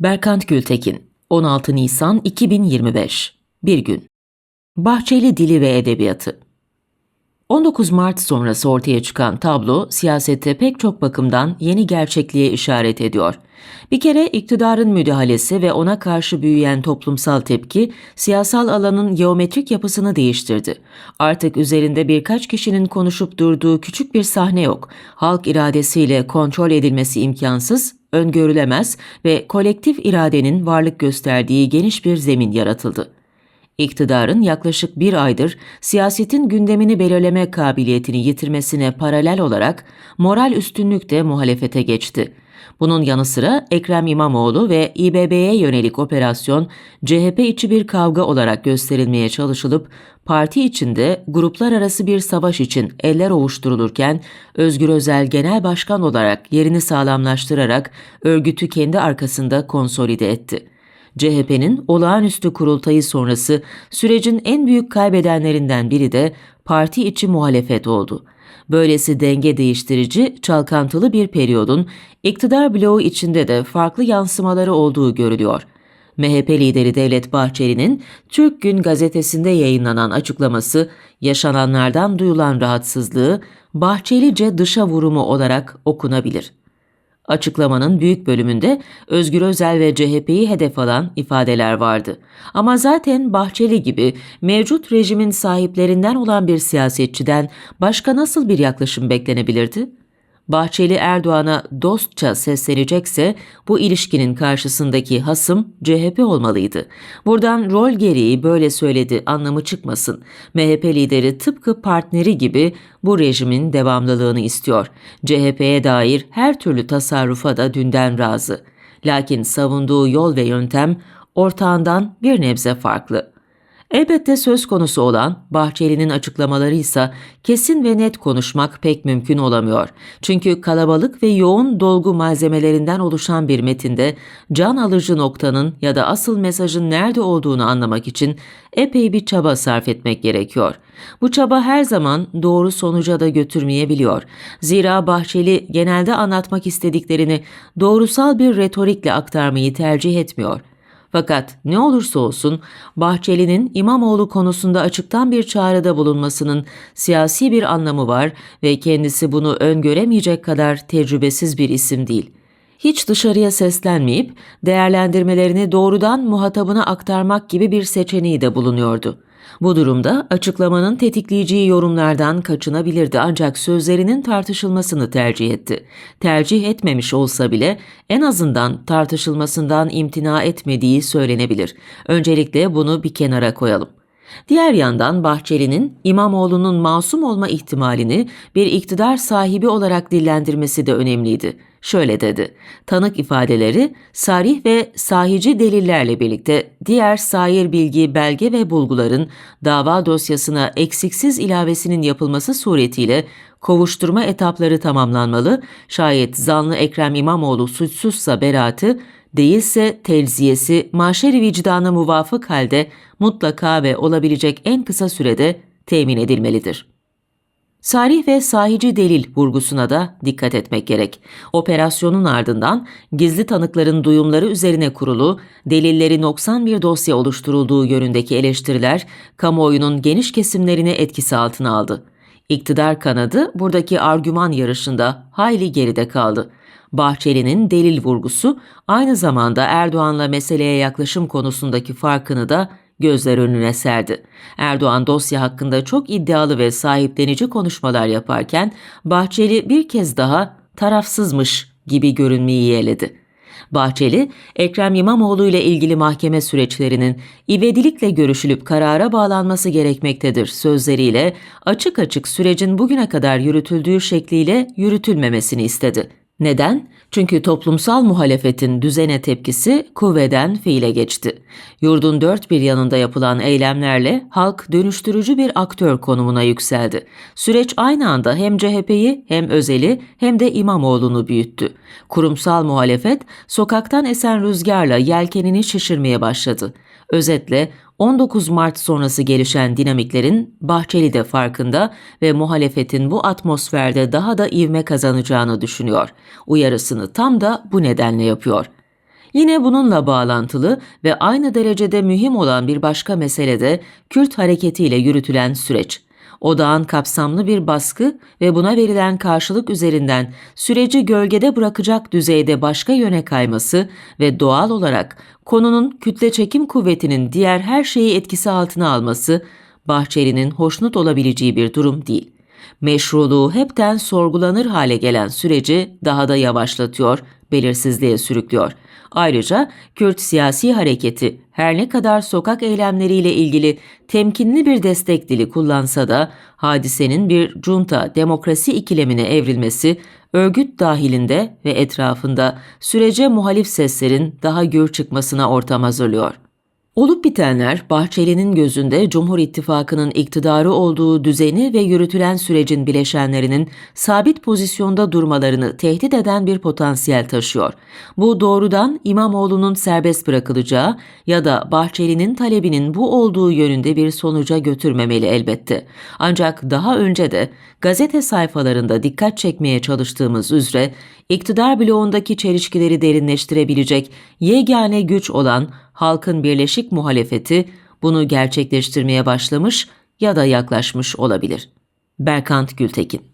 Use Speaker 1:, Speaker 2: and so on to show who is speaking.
Speaker 1: Berkant Gültekin 16 Nisan 2025 Bir gün. Bahçeli Dili ve Edebiyatı 19 Mart sonrası ortaya çıkan tablo siyasette pek çok bakımdan yeni gerçekliğe işaret ediyor. Bir kere iktidarın müdahalesi ve ona karşı büyüyen toplumsal tepki siyasal alanın geometrik yapısını değiştirdi. Artık üzerinde birkaç kişinin konuşup durduğu küçük bir sahne yok. Halk iradesiyle kontrol edilmesi imkansız, öngörülemez ve kolektif iradenin varlık gösterdiği geniş bir zemin yaratıldı. İktidarın yaklaşık bir aydır siyasetin gündemini belirleme kabiliyetini yitirmesine paralel olarak moral üstünlük de muhalefete geçti. Bunun yanı sıra Ekrem İmamoğlu ve İBB'ye yönelik operasyon CHP içi bir kavga olarak gösterilmeye çalışılıp parti içinde gruplar arası bir savaş için eller ovuşturulurken Özgür Özel genel başkan olarak yerini sağlamlaştırarak örgütü kendi arkasında konsolide etti. CHP'nin olağanüstü kurultayı sonrası sürecin en büyük kaybedenlerinden biri de parti içi muhalefet oldu. Böylesi denge değiştirici, çalkantılı bir periyodun iktidar bloğu içinde de farklı yansımaları olduğu görülüyor. MHP lideri Devlet Bahçeli'nin Türk Gün gazetesinde yayınlanan açıklaması yaşananlardan duyulan rahatsızlığı Bahçelice dışa vurumu olarak okunabilir. Açıklamanın büyük bölümünde Özgür Özel ve CHP'yi hedef alan ifadeler vardı. Ama zaten Bahçeli gibi mevcut rejimin sahiplerinden olan bir siyasetçiden başka nasıl bir yaklaşım beklenebilirdi? Bahçeli Erdoğan'a dostça seslenecekse bu ilişkinin karşısındaki hasım CHP olmalıydı. Buradan rol gereği böyle söyledi anlamı çıkmasın. MHP lideri tıpkı partneri gibi bu rejimin devamlılığını istiyor. CHP'ye dair her türlü tasarrufa da dünden razı. Lakin savunduğu yol ve yöntem ortağından bir nebze farklı. Elbette söz konusu olan Bahçeli'nin açıklamaları ise kesin ve net konuşmak pek mümkün olamıyor. Çünkü kalabalık ve yoğun dolgu malzemelerinden oluşan bir metinde can alıcı noktanın ya da asıl mesajın nerede olduğunu anlamak için epey bir çaba sarf etmek gerekiyor. Bu çaba her zaman doğru sonuca da götürmeyebiliyor. Zira Bahçeli genelde anlatmak istediklerini doğrusal bir retorikle aktarmayı tercih etmiyor. Fakat ne olursa olsun Bahçeli'nin İmamoğlu konusunda açıktan bir çağrıda bulunmasının siyasi bir anlamı var ve kendisi bunu öngöremeyecek kadar tecrübesiz bir isim değil. Hiç dışarıya seslenmeyip değerlendirmelerini doğrudan muhatabına aktarmak gibi bir seçeneği de bulunuyordu. Bu durumda açıklamanın tetikleyeceği yorumlardan kaçınabilirdi ancak sözlerinin tartışılmasını tercih etti. Tercih etmemiş olsa bile en azından tartışılmasından imtina etmediği söylenebilir. Öncelikle bunu bir kenara koyalım. Diğer yandan Bahçeli'nin İmamoğlu'nun masum olma ihtimalini bir iktidar sahibi olarak dillendirmesi de önemliydi. Şöyle dedi, tanık ifadeleri sarih ve sahici delillerle birlikte diğer sair bilgi, belge ve bulguların dava dosyasına eksiksiz ilavesinin yapılması suretiyle kovuşturma etapları tamamlanmalı, şayet zanlı Ekrem İmamoğlu suçsuzsa beraatı, değilse telziyesi maşeri vicdana muvafık halde mutlaka ve olabilecek en kısa sürede temin edilmelidir. Sarih ve sahici delil vurgusuna da dikkat etmek gerek. Operasyonun ardından gizli tanıkların duyumları üzerine kurulu, delilleri noksan bir dosya oluşturulduğu yönündeki eleştiriler kamuoyunun geniş kesimlerini etkisi altına aldı. İktidar kanadı buradaki argüman yarışında hayli geride kaldı. Bahçeli'nin delil vurgusu aynı zamanda Erdoğan'la meseleye yaklaşım konusundaki farkını da gözler önüne serdi. Erdoğan dosya hakkında çok iddialı ve sahiplenici konuşmalar yaparken Bahçeli bir kez daha tarafsızmış gibi görünmeyi yeğledi. Bahçeli, Ekrem İmamoğlu ile ilgili mahkeme süreçlerinin ivedilikle görüşülüp karara bağlanması gerekmektedir sözleriyle açık açık sürecin bugüne kadar yürütüldüğü şekliyle yürütülmemesini istedi. Neden? Çünkü toplumsal muhalefetin düzene tepkisi kuvveden fiile geçti. Yurdun dört bir yanında yapılan eylemlerle halk dönüştürücü bir aktör konumuna yükseldi. Süreç aynı anda hem CHP'yi hem Özel'i hem de İmamoğlu'nu büyüttü. Kurumsal muhalefet sokaktan esen rüzgarla yelkenini şişirmeye başladı. Özetle 19 Mart sonrası gelişen dinamiklerin Bahçeli de farkında ve muhalefetin bu atmosferde daha da ivme kazanacağını düşünüyor. Uyarısını tam da bu nedenle yapıyor. Yine bununla bağlantılı ve aynı derecede mühim olan bir başka mesele de Kürt hareketiyle yürütülen süreç. Odağın kapsamlı bir baskı ve buna verilen karşılık üzerinden süreci gölgede bırakacak düzeyde başka yöne kayması ve doğal olarak konunun kütle çekim kuvvetinin diğer her şeyi etkisi altına alması Bahçeli'nin hoşnut olabileceği bir durum değil. Meşruluğu hepten sorgulanır hale gelen süreci daha da yavaşlatıyor, belirsizliğe sürüklüyor. Ayrıca Kürt siyasi hareketi her ne kadar sokak eylemleriyle ilgili temkinli bir destek dili kullansa da hadisenin bir junta demokrasi ikilemine evrilmesi örgüt dahilinde ve etrafında sürece muhalif seslerin daha gür çıkmasına ortam hazırlıyor. Olup bitenler Bahçeli'nin gözünde Cumhur İttifakı'nın iktidarı olduğu düzeni ve yürütülen sürecin bileşenlerinin sabit pozisyonda durmalarını tehdit eden bir potansiyel taşıyor. Bu doğrudan İmamoğlu'nun serbest bırakılacağı ya da Bahçeli'nin talebinin bu olduğu yönünde bir sonuca götürmemeli elbette. Ancak daha önce de gazete sayfalarında dikkat çekmeye çalıştığımız üzere iktidar bloğundaki çelişkileri derinleştirebilecek yegane güç olan halkın birleşik muhalefeti bunu gerçekleştirmeye başlamış ya da yaklaşmış olabilir. Berkant Gültekin